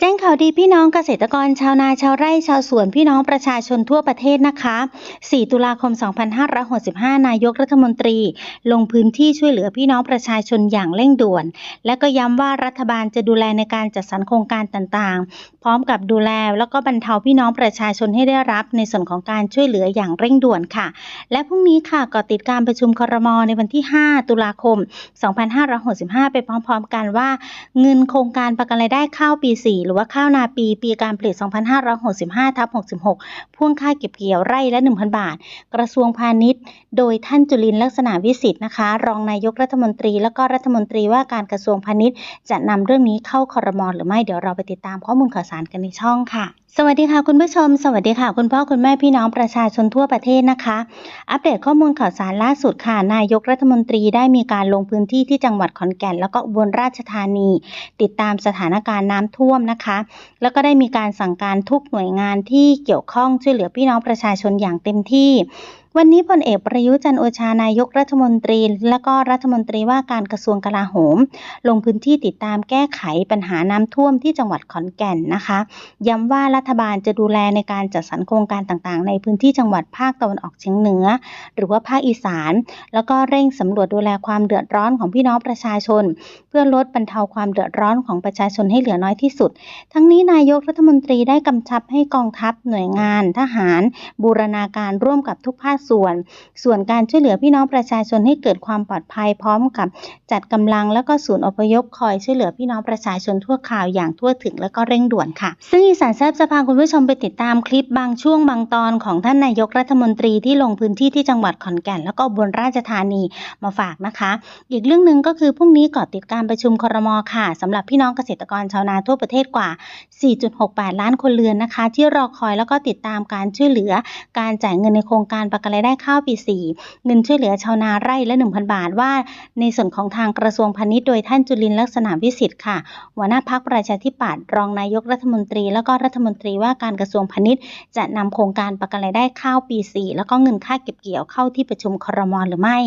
แจ้งข่าวดีพี่น้องเกษตรกรชาวนาชาวไร่ชาวสวนพี่น้องประชาชนทั่วประเทศนะคะ 4 ตุลาคม 2565 นายกรัฐมนตรี ลงพื้นที่ช่วยเหลือพี่น้องประชาชนอย่างเร่งด่วน และก็ย้ำว่ารัฐบาลจะดูแลในการจัดสรรโครงการต่างๆ ร้อมกับดูแล แล้วก็บรรเทาพี่น้องประชาชนให้ได้รับ ในส่วนของการช่วยเหลืออย่างเร่งด่วนค่ะ และพรุ่งนี้ค่ะก็ติดการประชุมครมในวันที่ 5 ตุลาคม 2565 ไปพร้อมๆ กันว่า เงินโครงการประกันรายได้ข้าวปี 4 หรือว่าข้าวนาปี ปีการผลิต 2565ทับ66 พ่วงค่าเก็บเกี่ยวไร่ละ 1,000 บาท กระทรวงพาณิชย์ โดยท่านจุลินลักษณะวิสิทธิ์นะคะ รองนายกรัฐมนตรี แล้วก็รัฐมนตรีว่าการกระทรวงพาณิชย์ จะนำเรื่องนี้เข้าครมหรือไม่เดี๋ยวเราไปติดตามข้อมูลข่าวสารกันในช่องค่ะ สวัสดีค่ะคุณผู้ชม สวัสดีค่ะ คุณพ่อคุณแม่พี่น้องประชาชนทั่วประเทศนะคะ อัปเดตข้อมูลข่าวสารล่าสุดค่ะ นายกรัฐมนตรีได้มีการลงพื้นที่ที่จังหวัดขอนแก่น แล้วก็อุบลราชธานี ติดตามสถานการณ์น้ำท่วมนะคะ แล้วก็ได้มีการสั่งการทุกหน่วยงานที่เกี่ยวข้องช่วยเหลือพี่น้องประชาชนอย่างเต็มที่ วันนี้พลเอกประยุจันโอชานายกรัฐมนตรี และก็รัฐมนตรีว่าการกระทรวงกลาโหม ลงพื้นที่ติดตามแก้ไขปัญหาน้ำท่วมที่จังหวัดขอนแก่นนะคะ ย้ำว่ารัฐบาลจะดูแลในการจัดสรรโครงการต่างๆ ในพื้นที่จังหวัดภาคตะวันออกเฉียงเหนือ หรือว่าภาคอีสาน แล้วก็เร่งสำรวจดูแลความเดือดร้อนของพี่น้องประชาชน เพื่อลดบรรเทาความเดือดร้อนของประชาชนให้เหลือน้อยที่สุด ทั้งนี้นายกรัฐมนตรีได้กำชับให้กองทัพหน่วยงาน ทหาร บูรณาการร่วมกับทุกภาคส่วน ส่วนการช่วยเหลือพี่น้องประชาชนให้เกิดความปลอดภัยพร้อมกับ จัดกำลังแล้วก็ศูนย์อพยพคอยช่วยเหลือพี่น้องประชาชนทั่วคราวอย่างทั่วถึงและก็เร่งด่วนค่ะ ซึ่งอีสานแซบจะพาคุณผู้ชมไปติดตามคลิปบางช่วงบางตอนของท่านนายกรัฐมนตรีที่ลงพื้นที่ที่จังหวัดขอนแก่น แล้วก็บนราชธานีมาฝากนะคะ อีกเรื่องหนึ่งก็คือพรุ่งนี้ก่อติดการประชุมครมค่ะสำหรับพี่น้องเกษตรกรชาวนาทั่วประเทศกว่า 4.68 ล้านคนเรือนนะคะ ที่รอคอยแล้วก็ติดตามการช่วยเหลือ การจ่ายเงินในโครงการประกันรายได้ข้าวปี 4 เงินช่วยเหลือชาวนาไร่ละ 1,000 บาทว่า ในส่วนของทางกระทรวงพาณิชย์โดยท่านจุลินลักษณะวิสิทธิ์ค่ะหัวหน้าพักประชาธิปัตย์รองนายกรัฐมนตรี แล้วก็รัฐมนตรีว่าการกระทรวงพาณิชย์ จะนำโครงการประกันรายได้ข้าวปี 4 แล้วก็เงินค่าเก็บเกี่ยวเข้าที่ประชุมครมหรือไม่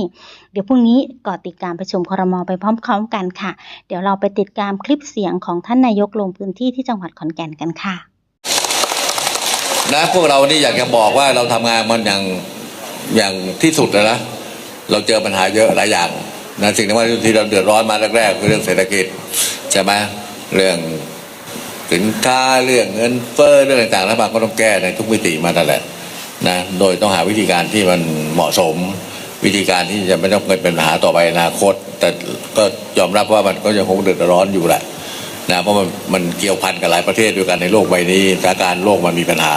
เดี๋ยวพรุ่งนี้ก่อติดการประชุมครมไปพร้อม ๆ กันค่ะ เดี๋ยวเราไปติดตามคลิปเสียงของท่านนายกลงพื้นที่ที่จังหวัดขอนแก่นกันค่ะนะพวกเรานี่อยากจะบอกว่าเราทำงานมันอย่าง อย่างที่สุดแล้วนะเราเจอปัญหาเยอะหลายอย่างนะสิ่งที่ว่าที่เราเดือดร้อนมาแรกๆคือเรื่องเศรษฐกิจใช่ไหมเรื่องสินค้าเรื่องเงินเฟ้อเรื่องต่างๆรัฐบาลก็ต้องแก้ในทุกมิติมาแต่แหละนะโดยต้องหาวิธีการที่มันเหมาะสม วิธีการที่จะไม่ต้องเกิดเป็นปัญหาต่อไปในอนาคต แต่ก็ยอมรับว่ามันก็ยังคงเดือดร้อนอยู่แหละนะเพราะมันมันเกี่ยวพันกับหลายประเทศด้วยกันในโลกใบนี้สถานการณ์โลกมันมีปัญหา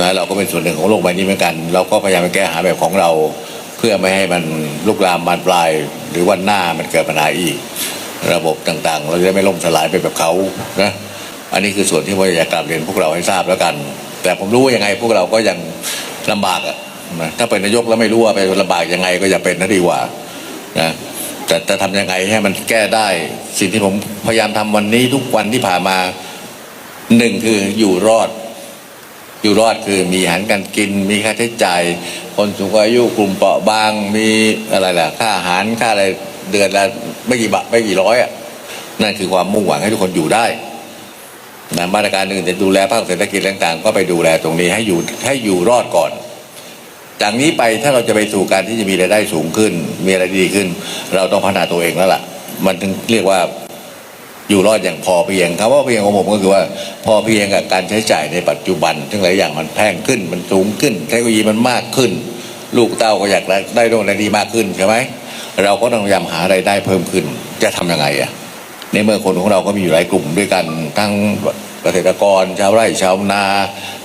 นะเราก็เป็นส่วนหนึ่งของโลกใบนี้เหมือนกัน เราก็พยายามไปแก้หาแบบของเรา เพื่อไม่ให้มันลุกลามบานปลาย หรือวันหน้ามันเกิดปัญหาอีก ระบบต่างๆ เราจะได้ไม่ล่มสลายไปแบบเขานะอันนี้คือส่วนที่ผมอยากกลับเรียนพวกเราให้ทราบแล้วกัน แต่ผมรู้ว่ายังไงพวกเราก็ยังลำบากอะนะถ้าเป็นนายกแล้วไม่รู้ว่าไปลำบากยังไงก็อย่าเป็นนะดีกว่านะแต่จะทำยังไงให้มันแก้ได้สิ่งที่ผมพยายามทำวันนี้ทุกวันที่ผ่านมาหนึ่งคืออยู่รอด อยู่รอดคือมีอาหารการกิน มีค่าใช้จ่ายคนสูงอายุกลุ่มเปราะบางมีอะไรล่ะค่าอาหารค่าอะไรเดือนละไม่กี่บาทไม่กี่ร้อยอะนั่นคือความมุ่งหวังให้ทุกคนอยู่ได้นะมาตรการอื่นจะดูแลภาคเศรษฐกิจต่างๆ ก็ไปดูแลตรงนี้ให้อยู่ให้อยู่รอดก่อน จากนี้ไปถ้าเราจะไปสู่การที่จะมีรายได้สูงขึ้น มีอะไรดีขึ้น เราต้องพัฒนาตัวเองแล้วล่ะ มันถึงเรียกว่า อยู่รอดอย่างพอเพียงคำว่าเพียงของผมก็คือว่า พอเพียงกับการใช้จ่ายในปัจจุบันซึ่งหลายอย่างมันแพงขึ้นมันสูงขึ้น เทคโนโลยีมันมากขึ้น ลูกเต้าก็อยากได้ได้โน่นได้ดีมากขึ้นใช่ไหมเราก็ต้องพยายามหาไรายได้เพิ่มขึ้นจะทำยังไงอะในเมื่อคนของเราก็มีอยู่หลายกลุ่มด้วยกันทั้งเกษตรกร ชาวไร่ชาวนา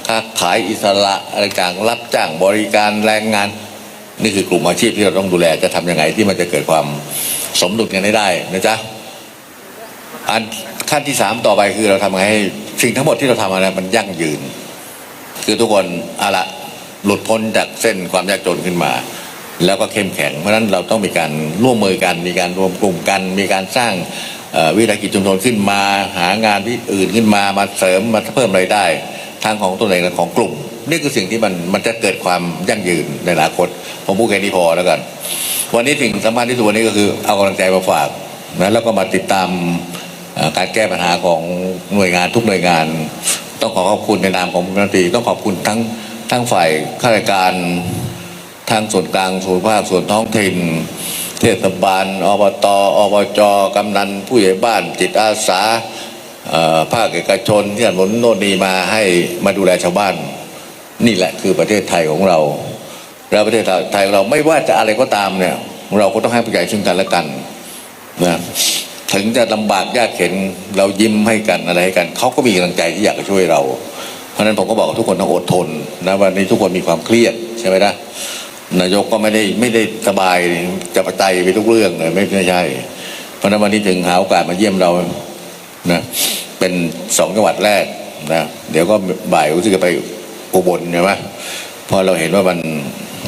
ค้าขายอิสระอะไรต่างรับจ้างบริการแรงงาน นี่คือกลุ่มอาชีพที่เราต้องดูแลจะทำยังไงที่มันจะเกิดความสมดุลกันให้ได้นะจ๊ะ อันขั้นที่สามต่อไปคือเราทำไงให้สิ่งทั้งหมดที่เราทำมาเนี่ยมันยั่งยืน คือทุกคนอะละหลุดพ้นจากเส้นความยากจนขึ้นมา แล้วก็เข้มแข็งเพราะฉะนั้นเราต้องมีการร่วมมือกัน มีการรวมกลุ่มกัน มีการสร้างวิสาหกิจชุมชนขึ้นมา หางานที่อื่นขึ้นมามาเสริมมาเพิ่มรายได้ทางของตัวเองและของกลุ่ม นี่คือสิ่งที่มันมันจะเกิดความยั่งยืนในอนาคตผมพูดแค่นี้พอแล้วกัน วันนี้สิ่งสำคัญที่สุดวันนี้ก็คือเอากำลังใจมาฝากนะแล้วก็มาติดตาม การแก้ปัญหาของหน่วยงานทุกหน่วยงาน ต้องขอขอบคุณในนามของรัฐมนตรีต้องขอบคุณทั้งทั้งฝ่ายข้าราชการทางส่วนกลางส่วนภาคส่วนท้องถิ่น เทศบาลอบตอบจกำนันผู้ใหญ่บ้านจิตอาสาภาคเอกชนที่สนับสนุนโน่นนี่มาให้มาดูแลชาวบ้าน นี่แหละคือประเทศไทยของเราแล้วประเทศไทยเราไม่ว่าจะอะไรก็ตามเนี่ย เราก็ต้องให้ผู้ใหญ่ซึ่งกันและกันนะ ถึงจะลำบากยากเข็นเรายิ้มให้กันอะไรให้กันเขาก็มีกำลังใจที่อยากจะช่วยเรา เพราะฉะนั้นผมก็บอกทุกคนต้องอดทนนะวันนี้ทุกคนมีความเครียดใช่ไหมนะนายกก็ไม่ได้ไม่ได้สบายจะประใจไปทุกเรื่องเลยไม่ไม่ใช่ เพราะนั้นวันนี้ถึงหาโอกาสมาเยี่ยมเรานะเป็นสองจังหวัดแรกนะเดี๋ยวก็บ่ายรู้สึกจะไปอุบลใช่ไหมเพราะเราเห็นว่ามัน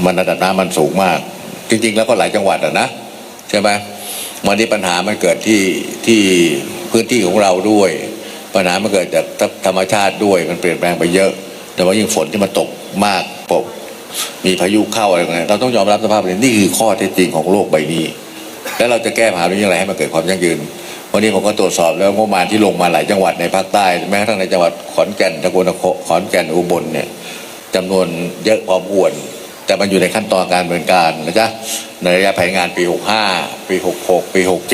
มันระดับน้ำมันสูงมาก จริง ๆ แล้วก็หลายจังหวัดอะนะใช่ไหม วันนี้ปัญหามันเกิดที่ที่พื้นที่ของเราด้วย ปัญหามันเกิดจากธรรมชาติด้วยมันเปลี่ยนแปลงไปเยอะ แต่ว่ายิ่งฝนที่มันตกมากปกมีพายุเข้าอะไรต่างๆเราต้องยอมรับสภาพนี้นี่คือข้อเท็จจริงของโลกใบนี้ แล้วเราจะแก้ปัญหานี้อย่างไรให้มันเกิดความยั่งยืนวันนี้ผมก็ตรวจสอบแล้วงบประมาณที่ลงมาหลายจังหวัดในภาคใต้แม้กระทั่งในจังหวัดขอนแก่นตะโกนขอนแก่นอุบลเนี่ยจำนวนเยอะพอควร แต่มันอยู่ในขั้นตอนการดำเนินการนะจ๊ะในระยะแผนงานปี 65 ปี 66 ปี 67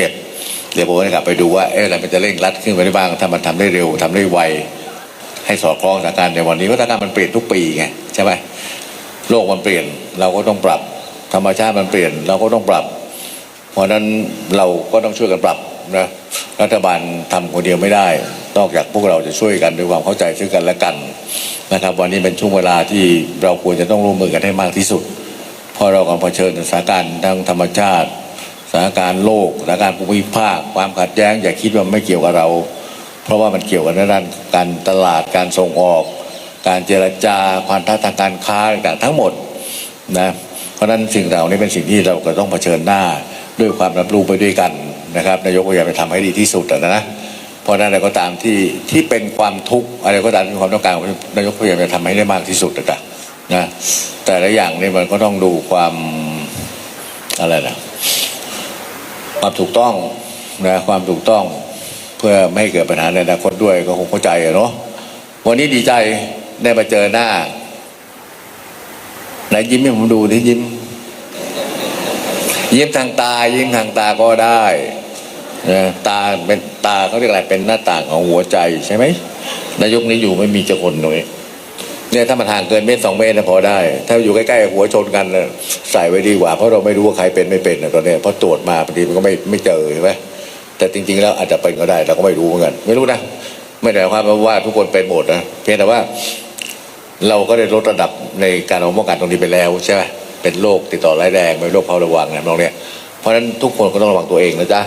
เดี๋ยวผมจะกลับไปดูว่าเอ๊ะอะไรมันจะเร่งรัดขึ้นไปได้บ้างถ้ามันทำได้เร็วทำได้ไวให้สอดคล้องสถานการณ์ในวันนี้เพราะสถานการณ์มันเปลี่ยนทุกปีไงใช่ไหมโลกมันเปลี่ยนเราก็ต้องปรับ ธรรมชาติมันเปลี่ยนเราก็ต้องปรับ เพราะนั้นเราก็ต้องช่วยกันปรับ นะรัฐบาลทำคนเดียวไม่ได้ นอกจากพวกเราจะช่วยกันด้วยความเข้าใจซึ่งกันและกันนะครับ วันนี้เป็นช่วงเวลาที่เราควรจะต้องร่วมมือกันให้มากที่สุดเพราะเรากำลังเผชิญสถานการณ์ทางธรรมชาติสถานการณ์โลกสถานการณ์ภูมิภาค ความขัดแย้งอย่าคิดว่าไม่เกี่ยวกับเรา เพราะว่ามันเกี่ยวกับในด้านการตลาดการส่งออก การเจรจาความท้าทางการค้าต่างๆทั้งหมดนะเพราะฉะนั้นสิ่งเหล่านี้เป็นสิ่งที่เราก็ต้องเผชิญหน้าด้วยความรับรู้ไปด้วยกัน นะครับนายกก็อยากไปทำให้ดีที่สุดอะนะเพราะนั้นอะไรก็ตามที่ที่เป็นความทุกข์อะไรก็ตามที่เป็นความต้องการของนายกพยายามจะทำให้ได้มากที่สุดนะนะแต่ละอย่างนี่มันก็ต้องดูความอะไรนะความถูกต้องนะความถูกต้องเพื่อไม่ให้เกิดปัญหาในอนาคตด้วยก็คงเข้าใจอะเนาะวันนี้ดีใจได้มาเจอหน้าไหนยิ้มให้ผมดูที่ยิ้ม ยิ้มทางตา ยิ้มทางตาก็ได้ ตาเป็นตาเขาเรียกอะไรเป็นหน้าต่างของหัวใจใช่ไหมนายกนี้อยู่ไม่มีเจ้าคนตรงนี้เนี่ยถ้ามันห่างเกินเมตรสองเมตรนะพอได้ ถ้าอยู่ใกล้ๆหัวชนกันนะใส่ไว้ดีกว่า เพราะเราไม่รู้ว่าใครเป็นไม่เป็นนะตอนนี้เพราะตรวจมาบางทีมันก็ไม่ไม่เจอใช่ไหมแต่จริงๆแล้วอาจจะเป็นก็ได้เราก็ไม่รู้เหมือนกัน ไม่รู้นะไม่ได้ความว่าทุกคนเป็นหมดนะเพียงแต่ว่า เราก็ได้ลดระดับในการป้องกันตรงนี้ไปแล้วใช่ไหมเป็นโรคติดต่อร้ายแรงเป็นโรคเฝ้าระวังนะตรงเนี้ยเพราะฉะนั้นทุกคนก็ต้องระวังตัวเองนะจ๊ะ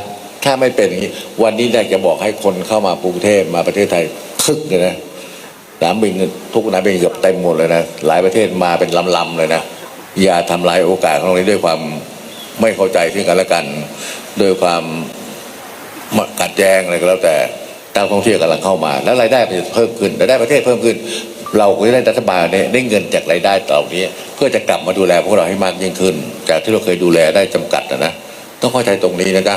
ถ้าไม่เป็นอย่างนี้ วันนี้อยจะบอกให้คนเข้ามากรุงเทพมาประเทศไทยคึกเลยนะสนามบินทุกสนามบินเกือบเต็มหมดเลยนะหลายประเทศมาเป็นลำๆเลยนะอย่าทำลายโอกาสของตรงนี้ด้วยความไม่เข้าใจซึ่งกันและกันด้วยความกัดแย้งอะไรก็แล้วแต่นักท่องเที่ยวกำลังเข้ามา แล้วรายได้มันจะเพิ่มขึ้นรายได้ประเทศเพิ่มขึ้น เราก็จะได้รัฐบาลเนี่ยได้เงินจากรายได้เหล่านี้ เพื่อจะกลับมาดูแลพวกเราให้มากยิ่งขึ้น จากที่เราเคยดูแลได้จำกัดนะนะ ต้องเข้าใจตรงนี้นะจ๊ะ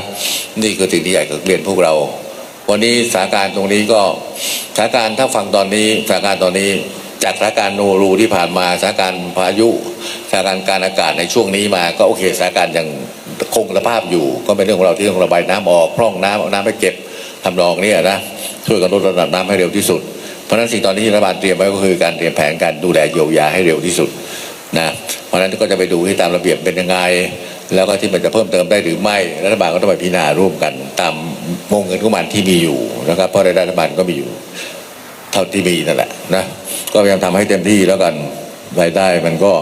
นี่คือสิ่งที่อยากจะเรียนพวกเรา วันนี้สถานการณ์ตรงนี้ก็สถานการณ์ถ้าฟังตอนนี้สถานการณ์ตอนนี้ จากสถานการณ์โนรูที่ผ่านมาสถานการณ์พายุสถานการณ์การอากาศในช่วงนี้มาก็โอเคสถานการณ์ยังคงสภาพอยู่ ก็เป็นเรื่องของเราที่ต้องระบายน้ำออกพร่องน้ำเอาน้ำไปเก็บทำรองนี่นะช่วยกันลดระดับน้ำให้เร็วที่สุด เพราะฉะนั้นสิ่งตอนนี้ที่รัฐบาลเตรียมไว้ก็คือการเตรียมแผนการดูแลเยียวยาให้เร็วที่สุดนะเพราะฉะนั้นก็จะไปดูที่ตามระเบียบเป็นยังไง แล้วก็ที่มันจะเพิ่มเติมได้หรือไม่รัฐบาลก็ต้องไปพิจารณาร่วมกัน ตามวงเงินของมันที่มีอยู่นะครับ เพราะรายได้รัฐบาลก็มีอยู่ เท่าที่มีนั่นแหละนะก็พยายามทำให้เต็มที่แล้วกันรายได้มันก็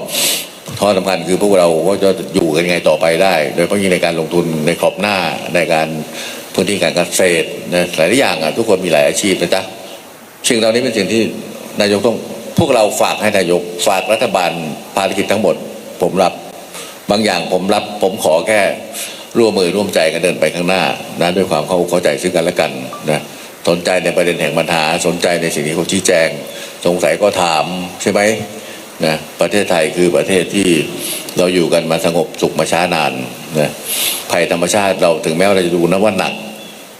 ข้อสำคัญคือพวกเราก็จะอยู่กันยังไงต่อไปได้ โดยเฉพาะยิ่งในการลงทุนในขอบหน้าในการพื้นที่การเกษตรนะหลายอย่างอะทุกคนมีหลายอาชีพนะจ๊ะสิ่งเหล่านี้เป็นสิ่งที่นายกต้องพวกเราฝากให้นายกฝากรัฐบาลภารกิจทั้งหมด ผมรับ บางอย่างผมรับผมขอแค่ร่วมมือร่วมใจกันเดินไปข้างหน้านะด้วยความเข้าอกเข้าใจซึ่งกันและกันนะสนใจในประเด็นแห่งปัญหาสนใจในสิ่งที่เขาชี้แจง สงสัยก็ถามใช่ไหมนะประเทศไทยคือประเทศที่เราอยู่กันมาสงบสุขมาช้านานนะภัยธรรมชาติเราถึงแม้ว่าเราจะดูนะว่าหนัก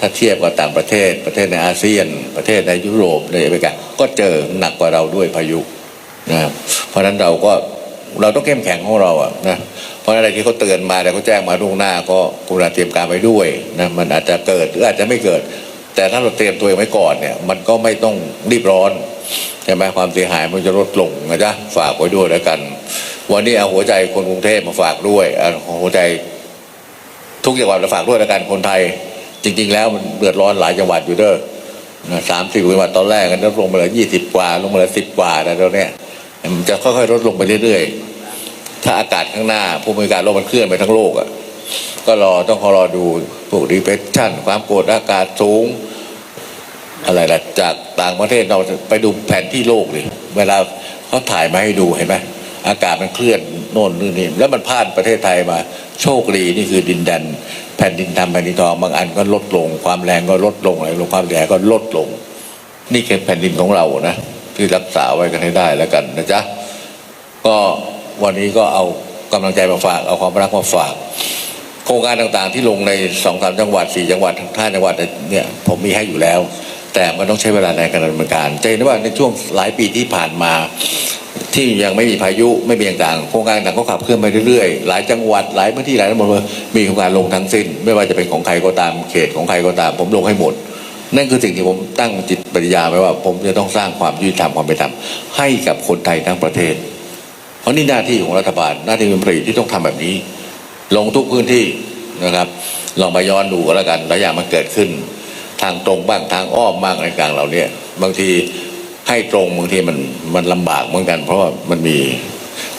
ถ้าเทียบกับต่างประเทศ ประเทศในอาเซียน ประเทศในยุโรปในอเมริกาก็เจอหนักกว่าเราด้วยพายุนะครับเพราะฉะนั้นเราก็เราต้องเข้มแข็งของเราอะนะ เพราะอะไรที่เขาเตือนมาแต่เขาแจ้งมาล่วงหน้าก็กรุณาเตรียมการไว้ด้วยนะมันอาจจะเกิดหรืออาจจะไม่เกิด แต่ถ้าเราเตรียมตัวเองไว้ก่อนเนี่ย มันก็ไม่ต้องรีบร้อนใช่ไหมความเสียหายมันจะลดลงนะจ๊ะฝากไว้ด้วยแล้วกัน วันนี้เอาหัวใจคนกรุงเทพมาฝากด้วยเอาหัวใจทุกจังหวัดมาฝากด้วยแล้วกันคนไทย จริง ๆ แล้วมันเดือดร้อนหลายจังหวัดอยู่เด้อสามสิบจังหวัดตอนแรกกันลดลงมาเหลือยี่สิบกว่าลงมาเหลือสิบกว่าแต่ตอนเนี้ยมันจะค่อยๆลดลงไปเรื่อยๆ ถ้าอากาศข้างหน้าภูมิอากาศโลกมันเคลื่อนไปทั้งโลกอะก็รอต้องรอดูพวกดีเพชชั่นความกดอากาศสูง อะไรล่ะจากต่างประเทศเราไปดูแผนที่โลกเลยเวลาเขาถ่ายมาให้ดูเห็นไหมอากาศมันเคลื่อนโน่นนี่นี่แล้วมันพาดประเทศไทยมา โชคดีนี่คือดินแดนแผ่นดินทำแผ่นดินทองบางอันก็ลดลง ความแรงก็ลดลงอะไรลงความแรงก็ลดลง นี่คือแผ่นดินของเรานะที่รักษาไว้กันให้ได้แล้วกันนะจ๊ะก็ วันนี้ก็เอากำลังใจมาฝากเอาความรักมาฝาก โครงการต่างๆ ที่ลงในสองสามจังหวัดสี่จังหวัดห้าจังหวัดเนี่ยผมมีให้อยู่แล้ว แต่มันต้องใช้เวลาในการดำเนินการจะเห็นได้ว่าในช่วงหลายปีที่ผ่านมาที่ยังไม่มีพายุไม่มีต่างๆโครงการต่างก็ขับเคลื่อนไปเรื่อยๆ หลายจังหวัดหลายพื้นที่หลายตำบลมีโครงการลงทั้งสิ้น ไม่ว่าจะเป็นของใครก็ตามเขตของใครก็ตาม ผมลงให้หมด นั่นคือสิ่งที่ผมตั้งจิตปริญญาไว้ว่า ผมจะต้องสร้างความยุติธรรมความเป็นธรรมให้กับคนไทยทั้งประเทศ ราะนี่หน้าที่ของรัฐบาล หน้าที่ของรัฐมนตรีที่ต้องทำแบบนี้ ลงทุกพื้นที่นะครับ ลองมาย้อนดูก็แล้วกันหลายอย่างมันเกิดขึ้น ทางตรงบ้างทางอ้อมบ้างอะไรต่างๆเราเนี่ยบางทีให้ตรงบางทีมันมันลำบากเหมือนกัน เพราะว่ามันมี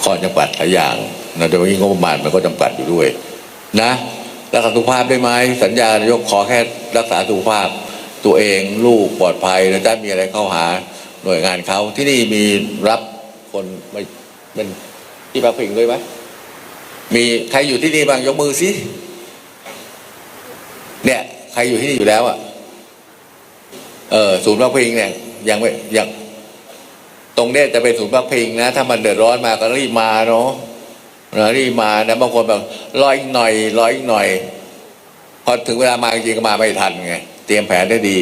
ข้อจำกัดหลายอย่างนะโดยเฉพาะงบประมาณมันก็จำกัดอยู่ด้วย นะรักษาสุขภาพได้ไหมสัญญานายกขอแค่รักษาสุขภาพ ตัวเองลูกปลอดภัยแล้วจะมีอะไรเข้าหาหน่วยงานเขาที่นี่มีรับคนไม่ เป็นที่พักพิงด้วยไหมมีใครอยู่ที่นี่บ้างยกมือสิเนี่ยใครอยู่ที่นี่อยู่แล้วอะเออศูนย์พักพิงเนี่ยยังไม่ยังตรงเนี้ยจะเป็นศูนย์พักพิงนะ ถ้ามันเดือดร้อนมาก็รีบมาเนาะนะรีบมานะบางคนแบบรออีกหน่อยรออีกหน่อย พอถึงเวลามาจริงๆก็มาไม่ทันไงเตรียมแผนได้ดี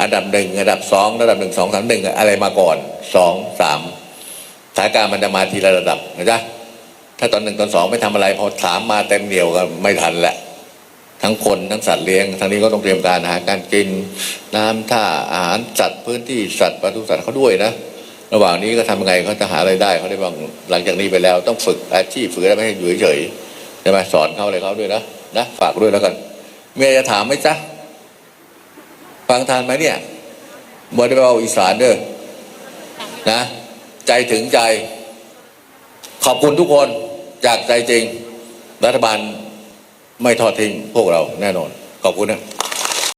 อันดับหนึ่งอันดับสองระดับหนึ่งสองสามหนึ่งอะไรมาก่อนสองสาม ถานการณ์มันจะมาทีละระดับนะจ๊ะถ้าตอนหนึ่งตอนสองไม่ทำอะไรพอสามมาเต็มเดียวก็ไม่ทันแหละ ทั้งคนทั้งสัตว์เลี้ยงทั้งนี้ก็ต้องเตรียมการหาการกินน้ำท่าอาหารสัตว์พื้นที่สัตว์ปศุสัตว์เขาด้วยนะระหว่างนี้ก็ทำยังไงเขาจะหาไรายได้เขาได้บ้างหลังจากนี้ไปแล้วต้องฝึกอาชีพฝึกอะไรไม่ให้อยู่เฉยๆใช่ไหมสอนเขาอะไรเขาด้วยนะนะฝากด้วยแล้วกันเมียจะถามไหมจ๊ะฟังทานไหมเนี่ยบริบาลอีสานเด้อนะ ใจถึงใจ ขอบคุณทุกคนจากใจจริง รัฐบาลไม่ทอดทิ้งพวกเราแน่นอน ขอบคุณนะ